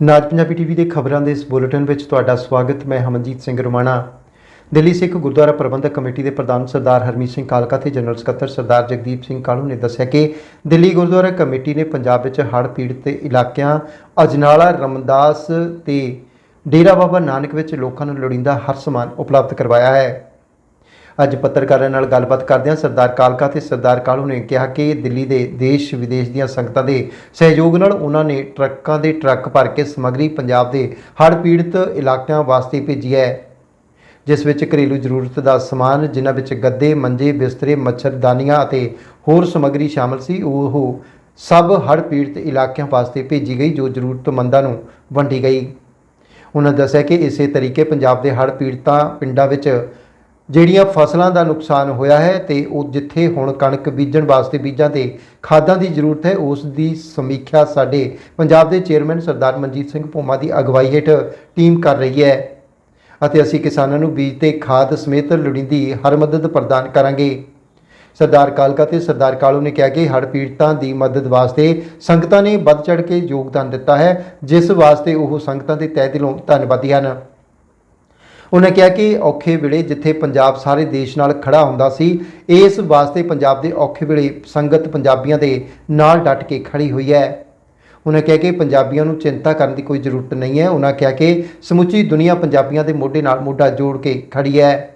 ਨਾਜ Punjabi TV ਦੇ ਖਬਰਾਂ ਦੇ ਇਸ ਬੁਲੇਟਿਨ ਵਿੱਚ ਤੁਹਾਡਾ ਸਵਾਗਤ, ਮੈਂ ਹਮਨਜੀਤ ਸਿੰਘ ਰਮਾਣਾ। ਦਿੱਲੀ ਸਿੱਖ ਗੁਰਦੁਆਰਾ ਪ੍ਰਬੰਧਕ ਕਮੇਟੀ ਦੇ ਪ੍ਰਧਾਨ ਸਰਦਾਰ ਹਰਮੀਤ ਸਿੰਘ ਕਾਲਕਾ ਤੇ ਜਨਰਲ ਸਕੱਤਰ ਸਰਦਾਰ ਜਗਦੀਪ ਸਿੰਘ ਕਾਲੂ ਨੇ ਦੱਸਿਆ ਕਿ ਦਿੱਲੀ ਗੁਰਦੁਆਰਾ ਕਮੇਟੀ ਨੇ ਪੰਜਾਬ ਵਿੱਚ ਹੜ੍ਹ ਪੀੜਤ ਇਲਾਕਿਆਂ ਅਜਨਾਲਾ, ਰਮਦਾਸ ਤੇ ਡੇਰਾ ਬਾਬਾ ਨਾਨਕ ਵਿੱਚ ਲੋਕਾਂ ਨੂੰ ਲੋੜੀਂਦਾ ਹਰ ਸਮਾਨ ਉਪਲਬਧ ਕਰਵਾਇਆ ਹੈ। ਅੱਜ ਪੱਤਰਕਾਰਾਂ ਨਾਲ ਗੱਲਬਾਤ ਕਰਦਿਆਂ ਸਰਦਾਰ ਕਾਲਕਾ ਤੇ ਸਰਦਾਰ ਕਾਲੂ ਨੇ ਕਿਹਾ ਕਿ ਦਿੱਲੀ ਦੇ ਦੇਸ਼ ਵਿਦੇਸ਼ ਦੀਆਂ ਸੰਗਤਾਂ ਦੇ ਸਹਿਯੋਗ ਨਾਲ ਉਹਨਾਂ ਨੇ ਟਰੱਕਾਂ ਦੇ ਟਰੱਕ ਭਰ ਕੇ ਸਮੱਗਰੀ ਪੰਜਾਬ ਦੇ ਹੜ੍ਹ ਪੀੜਤ ਇਲਾਕਿਆਂ ਵਾਸਤੇ ਭੇਜੀ ਹੈ, ਜਿਸ ਵਿੱਚ ਘਰੇਲੂ ਜ਼ਰੂਰਤ ਦਾ ਸਮਾਨ, ਜਿਨ੍ਹਾਂ ਵਿੱਚ ਗੱਦੇ, ਮੰਜੇ, ਬਿਸਤਰੇ ਮੱਛਰਦਾਨੀਆਂ ਅਤੇ ਹੋਰ ਸਮੱਗਰੀ ਸ਼ਾਮਲ ਸੀ, ਉਹ ਸਭ ਹੜ੍ਹ ਪੀੜਤ ਇਲਾਕਿਆਂ ਵਾਸਤੇ ਭੇਜੀ ਗਈ, ਜੋ ਜ਼ਰੂਰਤਮੰਦਾਂ ਨੂੰ ਵੰਡੀ ਗਈ। ਉਹਨਾਂ ਦੱਸਿਆ ਕਿ ਇਸੇ ਤਰੀਕੇ ਪੰਜਾਬ ਦੇ ਹੜ੍ਹ ਪੀੜਤਾਂ ਪਿੰਡਾਂ ਵਿੱਚ ਜਿਹੜੀਆਂ ਫਸਲਾਂ ਦਾ ਨੁਕਸਾਨ ਹੋਇਆ ਹੈ ਤੇ ਉਹ ਜਿੱਥੇ ਹੁਣ ਕਣਕ ਬੀਜਣ ਵਾਸਤੇ ਬੀਜਾਂ ਤੇ ਖਾਦਾਂ ਦੀ ਜ਼ਰੂਰਤ ਹੈ, ਉਸ ਦੀ ਸਮੀਖਿਆ ਸਾਡੇ ਪੰਜਾਬ ਦੇ ਚੇਅਰਮੈਨ ਸਰਦਾਰ ਮਨਜੀਤ ਸਿੰਘ ਭੋਮਾ ਦੀ ਅਗਵਾਈ ਹੇਠ ਟੀਮ ਕਰ ਰਹੀ ਹੈ। ਅਤੇ ਅਸੀਂ ਕਿਸਾਨਾਂ ਨੂੰ ਬੀਜ ਤੇ ਖਾਦ ਸਮੇਤ ਲੋੜੀਂਦੀ ਹਰ ਮਦਦ ਪ੍ਰਦਾਨ ਕਰਾਂਗੇ। ਸਰਦਾਰ ਕਾਲਕਾ ਤੇ ਸਰਦਾਰ ਕਾਲੂ ਨੇ ਕਿਹਾ ਕਿ ਹੜ੍ਹ ਪੀੜਤਾਂ ਦੀ ਮਦਦ ਵਾਸਤੇ ਸੰਗਤਾਂ ਨੇ ਵੱਧ ਚੜ੍ਹ ਕੇ ਯੋਗਦਾਨ ਦਿੱਤਾ ਹੈ, ਜਿਸ ਵਾਸਤੇ ਉਹ ਸੰਗਤਾਂ ਦੇ ਤਹਿ ਦਿਲੋਂ ਧੰਨਵਾਦੀ ਹਨ। ਉਹਨਾਂ ਕਿਹਾ ਕਿ ਔਖੇ ਵੇਲੇ ਜਿੱਥੇ ਪੰਜਾਬ ਸਾਰੇ ਦੇਸ਼ ਨਾਲ ਖੜਾ ਹੁੰਦਾ ਸੀ, ਇਸ ਵਾਸਤੇ ਪੰਜਾਬ ਦੇ ਔਖੇ ਵੇਲੇ ਸੰਗਤ ਪੰਜਾਬੀਆਂ ਦੇ ਨਾਲ ਡਟ ਕੇ ਖੜੀ ਹੋਈ ਹੈ। ਉਹਨਾਂ ਕਿਹਾ ਕਿ ਪੰਜਾਬੀਆਂ ਨੂੰ ਚਿੰਤਾ ਕਰਨ ਦੀ ਕੋਈ ਜ਼ਰੂਰਤ ਨਹੀਂ ਹੈ। ਉਹਨਾਂ ਕਿਹਾ ਕਿ ਸਮੁੱਚੀ ਦੁਨੀਆ ਪੰਜਾਬੀਆਂ ਦੇ ਮੋਢੇ ਨਾਲ ਮੋਢਾ ਜੋੜ ਕੇ ਖੜੀ ਹੈ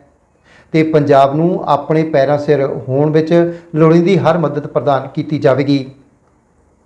ਤੇ ਪੰਜਾਬ ਨੂੰ ਆਪਣੇ ਪੈਰਾਂ ਸਿਰ ਹੋਣ ਵਿੱਚ ਲੋੜੀਂਦੀ ਹਰ ਮਦਦ ਪ੍ਰਦਾਨ ਕੀਤੀ ਜਾਵੇਗੀ।